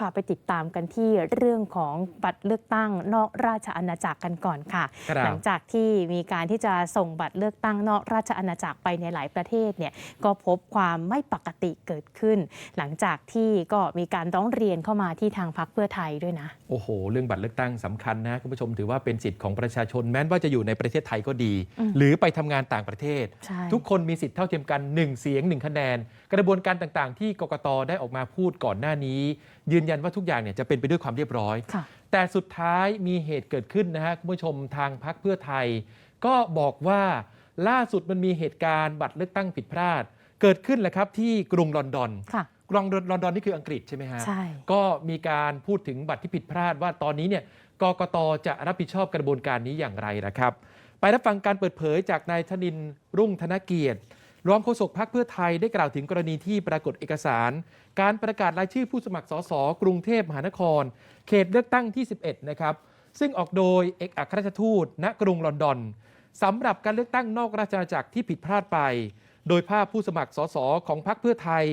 พาไปติดตามกันที่เรื่องของบัตรเลือกตั้งนอกราชอาณาจักรกันก่อนค่ะครับหลังจากที่มีการที่จะส่งบัตรเลือกตั้งนอกราชอาณาจักรไปในหลายประเทศเนี่ยก็พบความไม่ปกติเกิดขึ้น หลังจากที่ก็มีการร้องเรียนเข้ามาที่ทางพรรคเพื่อไทยด้วยนะ โอ้โห เรื่องบัตรเลือกตั้งสำคัญนะคุณผู้ชมถือว่าเป็นสิทธิ์ของประชาชนแม้ว่าจะอยู่ในประเทศไทยก็ดีอืมหรือไปทำงานต่างประเทศใช่ทุกคนมีสิทธิ์เท่าเทียมกัน 1 เสียง 1 คะแนน กระบวนการต่างๆ ที่กกตได้ออกมาพูดก่อนหน้านี้ ยืนยันว่าทุกอย่างเนี่ยจะเป็นไปด้วยความเรียบร้อยค่ะแต่สุดท้ายมีเหตุเกิดขึ้นนะฮะคุณผู้ชมทางพักเพื่อไทย ก็บอกว่าล่าสุดมันมีเหตุการณ์บัตรเลือกตั้งผิดพลาด เกิดขึ้นแหละครับที่กรุงลอนดอนค่ะกรุงลอนดอนนี่คืออังกฤษใช่ไหมฮะใช่ก็มีการพูดถึงบัตรที่ผิดพลาดว่าตอนนี้เนี่ยกกตจะรับผิดชอบกระบวนการนี้อย่างไรนะครับ ไปรับฟังการเปิดเผยจากนายธนินทร์รุ่งธนเกียรติ รองโฆษกพรรคเพื่อไทยได้กล่าวถึงกรณีที่ปรากฏเอกสาร การประกาศรายชื่อผู้สมัครสสกรุงเทพมหานคร เขตเลือกตั้งที่ 11 นะครับ ซึ่งออกโดยเอกอัครราชทูต ณกรุงลอนดอนสำหรับการเลือกตั้งนอกราชอาณาจักรที่ผิดพลาดไป โดยภาพผู้สมัครสสของพรรคเพื่อไทย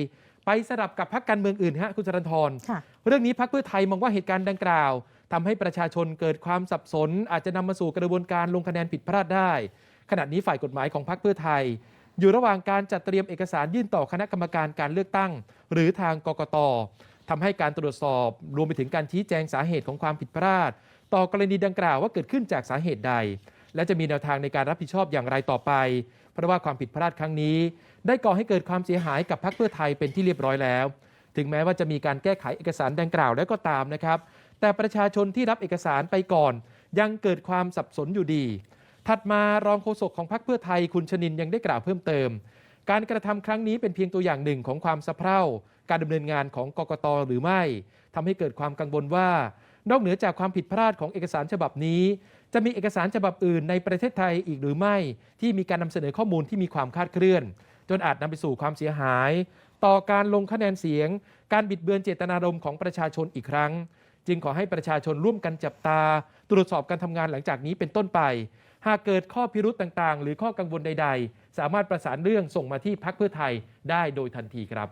ไปสลับกับพรรคการเมืองอื่นฮะคุณจรันทรค่ะเรื่องนี้พักเพื่อไทยมองว่าเหตุการณ์ดังกล่าวทำให้ประชาชนเกิดความสับสน อาจจะนำมาสู่กระบวนการลงคะแนนผิดพลาดได้ ขณะนี้ฝ่ายกฎหมายของพักเพื่อไทย อยู่ระหว่างการจัดเตรียมเอกสารยื่นต่อคณะกรรมการการเลือกตั้ง หรือทางกกตทำให้การตรวจสอบรวมไปถึงการชี้แจงสาเหตุของความผิดพลาด ต่อกรณีดังกล่าวว่าเกิดขึ้นจากสาเหตุใด และจะมีแนวทางในการรับผิดชอบอย่างไรต่อไป เพราะว่าความผิดพลาดครั้งนี้ ได้ก่อให้เกิดความเสียหายกับพรรคเพื่อไทยเป็นที่เรียบร้อยแล้ว ถึงแม้ว่าจะมีการแก้ไขเอกสารดังกล่าวแล้วก็ตามนะครับ แต่ประชาชนที่รับเอกสารไปก่อน ยังเกิดความสับสนอยู่ดี ถัดมารองโฆษกของพรรคเพื่อไทยคุณชนินยังได้กล่าวเพิ่มเติม การกระทำครั้งนี้เป็นเพียงตัวอย่างหนึ่งของความสะเพร่าการดำเนินงานของกกตหรือไม่ทำให้เกิดความกังวลว่า นอกเหนือจากความผิดพลาดของเอกสารฉบับนี้ จะมีเอกสารฉบับอื่นในประเทศไทยอีกหรือไม่ ที่มีการนำเสนอข้อมูลที่มีความคลาดเคลื่อน จนอาจนำไปสู่ความเสียหาย ต่อการลงคะแนนเสียง การบิดเบือนเจตนารมณ์ของประชาชนอีกครั้ง จึงขอให้ประชาชนร่วมกันจับตา ตรวจสอบการทำงานหลังจากนี้เป็นต้นไป หากเกิดข้อพิรุธต่าง ๆ หรือข้อกังวลใด ๆ สามารถประสานเรื่องส่งมาที่พักเพื่อไทยได้โดยทันทีครับ